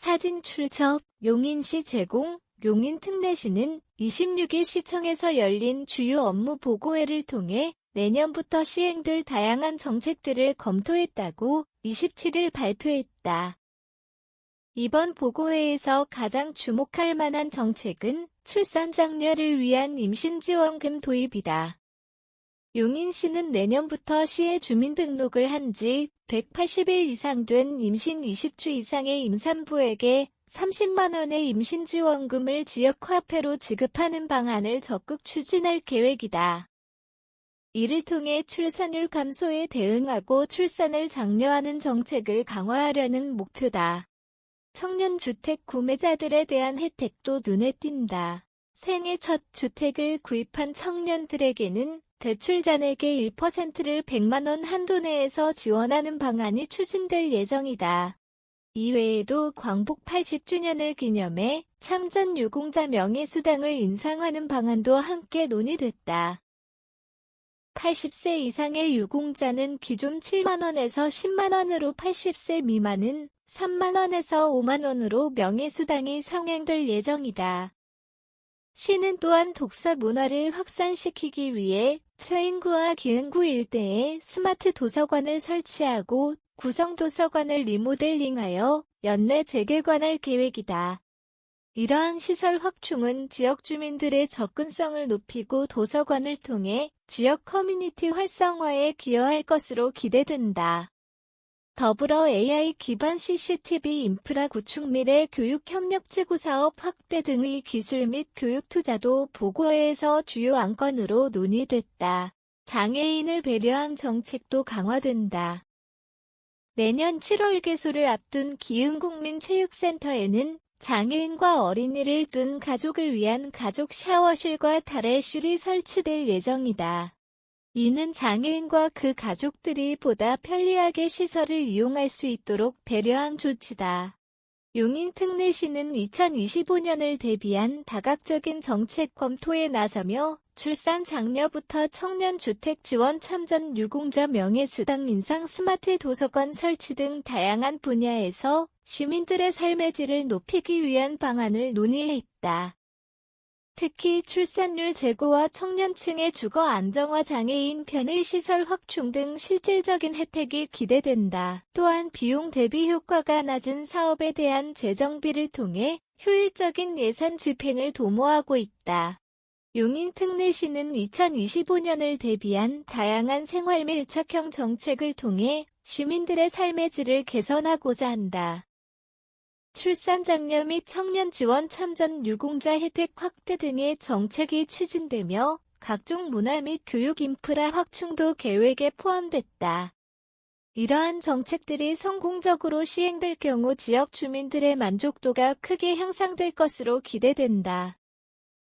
사진 출처 용인시 제공 용인 특례시는 26일 시청에서 열린 주요 업무 보고회를 통해 내년부터 시행될 다양한 정책들을 검토했다고 27일 발표했다. 이번 보고회에서 가장 주목할 만한 정책은 출산 장려를 위한 임신지원금 도입이다. 용인시는 내년부터 시에 주민등록을 한 지 180일 이상 된 임신 20주 이상의 임산부에게 30만 원의 임신지원금을 지역화폐로 지급하는 방안을 적극 추진할 계획이다. 이를 통해 출산율 감소에 대응하고 출산을 장려하는 정책을 강화하려는 목표다. 청년 주택 구매자들에 대한 혜택도 눈에 띈다. 생애 첫 주택을 구입한 청년들에게는 대출 잔액의 1%를 100만원 한도 내에서 지원하는 방안이 추진될 예정이다. 이외에도 광복 80주년을 기념해 참전 유공자 명예수당을 인상하는 방안도 함께 논의됐다. 80세 이상의 유공자는 기존 7만원에서 10만원으로 80세 미만은 3만원에서 5만원으로 명예수당이 상향될 예정이다. 시는 또한 독서 문화를 확산시키기 위해 서인구와 기흥구 일대에 스마트 도서관을 설치하고 구성 도서관을 리모델링하여 연내 재개관할 계획이다. 이러한 시설 확충은 지역 주민들의 접근성을 높이고 도서관을 통해 지역 커뮤니티 활성화에 기여할 것으로 기대된다. 더불어 AI 기반 CCTV 인프라 구축 미래 교육 협력 지구 사업 확대 등의 기술 및 교육 투자도 보고회에서 주요 안건으로 논의됐다. 장애인을 배려한 정책도 강화된다. 내년 7월 개소를 앞둔 기흥국민체육센터에는 장애인과 어린이를 둔 가족을 위한 가족 샤워실과 탈의실이 설치될 예정이다. 이는 장애인과 그 가족들이 보다 편리하게 시설을 이용할 수 있도록 배려한 조치다. 용인 특례시는 2025년을 대비한 다각적인 정책 검토에 나서며 출산 장려부터 청년 주택 지원 참전 유공자 명예수당 인상 스마트 도서관 설치 등 다양한 분야에서 시민들의 삶의 질을 높이기 위한 방안을 논의했다. 특히 출산율 제고와 청년층의 주거 안정화 장애인 편의 시설 확충 등 실질적인 혜택이 기대된다. 또한 비용 대비 효과가 낮은 사업에 대한 재정비를 통해 효율적인 예산 집행을 도모하고 있다. 용인 특례시는 2025년을 대비한 다양한 생활 밀착형 정책을 통해 시민들의 삶의 질을 개선하고자 한다. 출산 장려 및 청년 지원 참전 유공자 혜택 확대 등의 정책이 추진되며 각종 문화 및 교육 인프라 확충도 계획에 포함됐다. 이러한 정책들이 성공적으로 시행될 경우 지역 주민들의 만족도가 크게 향상될 것으로 기대된다.